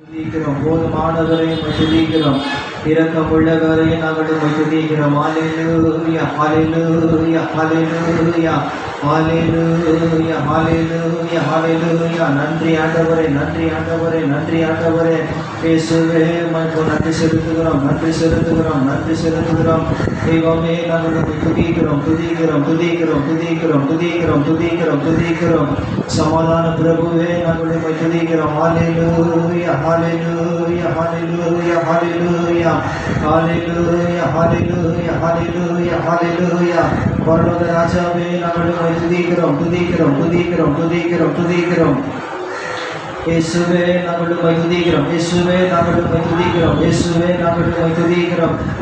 துதிக்கிறோம் போதுமானவரை துதிக்கிறோம் இரக்கம் உள்ளவரை நாங்கள் துதிக்கிறோம் hallelujah hallelujah hallelujah hallelujah hallelujah hallelujah. நன்றி ஆண்டவரே நன்றி ஆண்டவரே நன்றி ஆண்டவரே. இயேசுவே உமக்கு நன்றி செலுத்துகிறோம் நன்றி செலுத்துகிறோம் நன்றி செலுத்துகிறோம். தெய்வமே நாங்கள் உம்மை துதிக்கிறோம் துதிக்கிறோம் துதிக்கிறோம் துதிக்கிறோம் துதிக்கிறோம் துதிக்கிறோம் துதிக்கிறோம். சமாதான பிரபுவே நாங்கள் உம்மை துதிக்கிறோம். Hallelujah hallelujah hallelujah hallelujah. Hallelujah hallelujah hallelujah hallelujah. பரலோக ராஜாவே நாங்கள் Tudikiram, Tudikiram, Tudikiram, Tudikiram, Tudikiram. இயேசுவே நாங்கள் உம்மை இயேசுவே நாங்கள் உம்மை இயேசுவே நாங்கள் உம்மை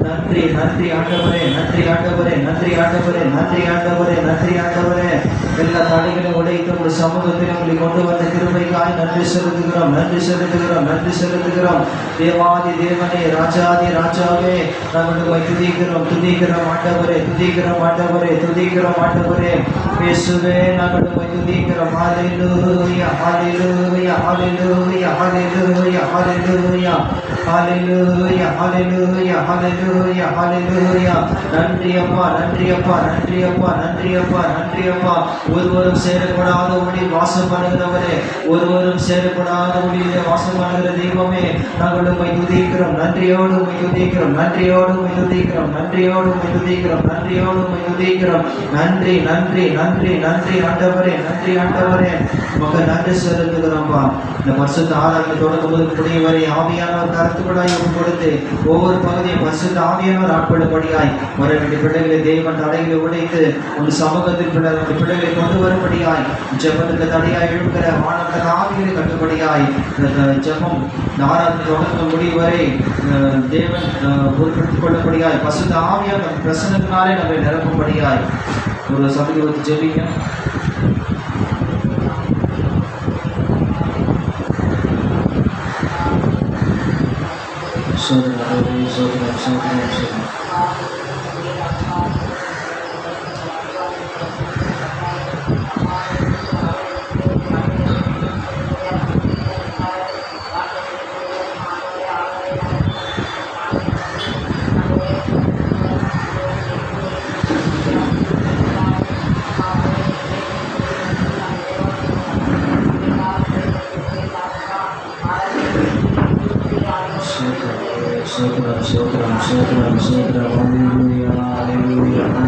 நன்றி நன்றி ஆண்டவரே நன்றி ஆண்டவரே நன்றி ஆண்டவரே நன்றி ஆண்டவரே நன்றி ஆண்டவரே. எல்லா தடைகளையும் உடைத்து உங்கள் சமூகத்தில் உங்களை கொண்டு வந்த கிருபைக்காய் நன்றி செலுத்துகிறோம். நன்றி செலுத்துகிறோம். நன்றி செலுத்துகிறோம். தேவாதி தேவனே ராஜாதி ராஜாவே நாங்கள் உம்மை துதிக்கிறோம். துதிக்கிறோம் ஆண்டவரே துதிக்கிறோம் ஆண்டவரே துதிக்கிறோம் ஆண்டவரே. இயேசுவே நாங்கள் உம்மை துதிக்கிறோம். ஹalleluya ஹalleluya hallelujah, hallelujah, hallelujah, hallelujah, hallelujah, hallelujah, hallelujah. நன்றி அப்பா நன்றி அப்பா நன்றி அப்பா நன்றி அப்பா நன்றி அப்பா. ஒருவரும் சேரக்கூடாத ஒளி வாசம் பண்ணுகிறவரே ஒருவரும் சேரக்கூடாத ஒளியில வாசம் பண்ணுகிற தெய்வமே நாங்கள் உம்மை துதிக்கிறோம். நன்றியோடு உம்மை துதிக்கிறோம். நன்றியோடு உம்மை துதிக்கிறோம். நன்றியோடு உம்மை துதிக்கிறோம். நன்றியோடு உம்மை துதிக்கிறோம். நன்றி நன்றி நன்றி நன்றி ஆண்டவரே நன்றி ஆண்டவரே. உமக்கு நன்றி செலுத்துகிறோம்ப்பா இந்த பரிசுத்த ஆராய்ச்சி தொடங்கும் போது வரை ஆவியானவர் கருத்துக்களாய் கொடுத்து ஒவ்வொரு பகுதியும் பரிசுத்த ஆவியானவர் ஆட்படும்படியாய் ஒரு ரெண்டு பிள்ளைகளை தேவன் தடைகளை உடைத்து உன் சமூகத்தில் பிள்ளை உன் பிள்ளைகளை கொண்டு வரும்படியாய் ஜெபத்துக்கு தடையாய் எழுப்புகிற மாணவர்கள் ஆவிகளை கட்டுப்படியாய் ஜெபம் இந்த ஆராய்ச்சி தொடங்கும் முடிவு வரை அஹ், தேவன் அஹ், கொள்ளப்படியாய் கொள்ளும்படியாய் பசுத்த ஆவியான பிரசனத்தினாலே நம்மை நிரப்பும்படியாய் ஒரு சபையை வச்சு ஜெபிக்க 稍等我稍等我稍等我稍 Shukran, shukran, hallelujah, hallelujah,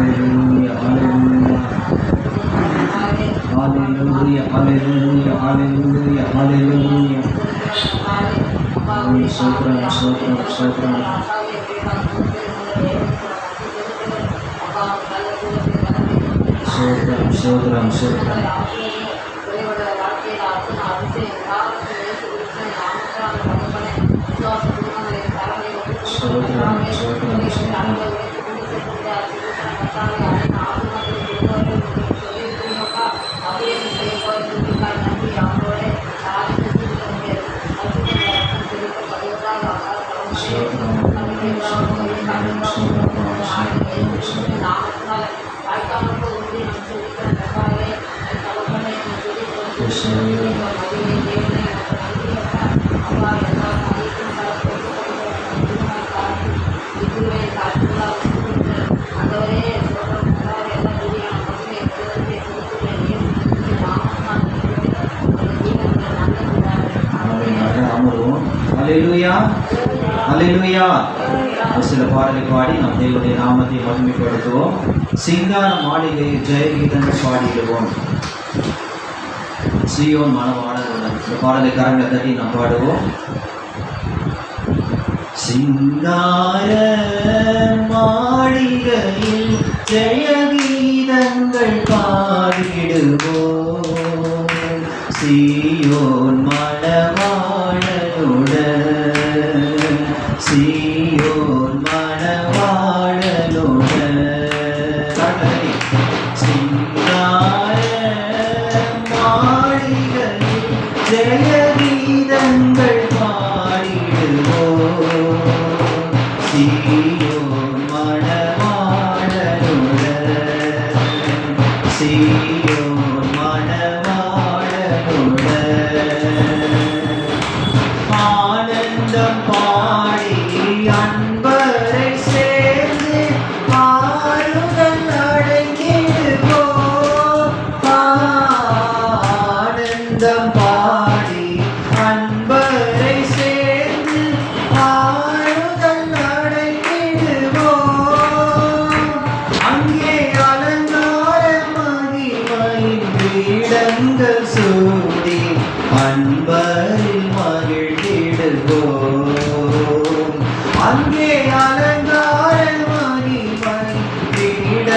Hallelujah. Hallelujah. ஒரு சில பாடலை பாடி நம் தேவனுடைய நாமத்தை மகிமைப்படுத்துவோம். சிங்கார மாளிகை ஜெயகீதங்கள் பாடிடுவோம். சியோன் மனவாளருடன் இந்த பாடலை கரங்களை தட்டி நாம் பாடுவோம். சிங்கார மாளிகையில் ஜெய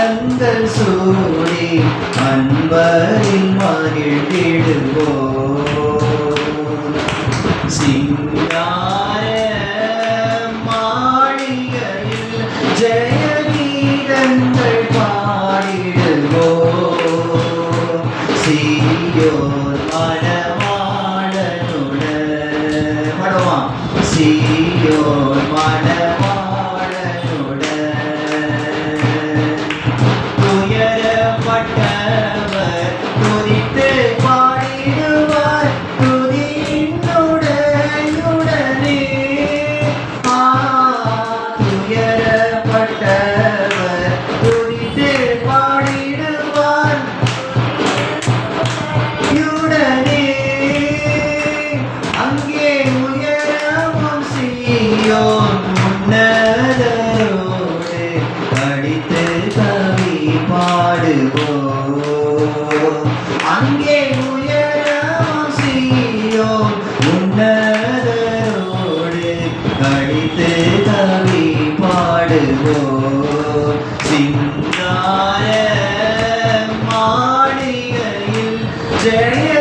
கண்கள் சூடி அன்பரில் மகிழ்ந்திடுவோம். சிங்க like that. மாளிகையில்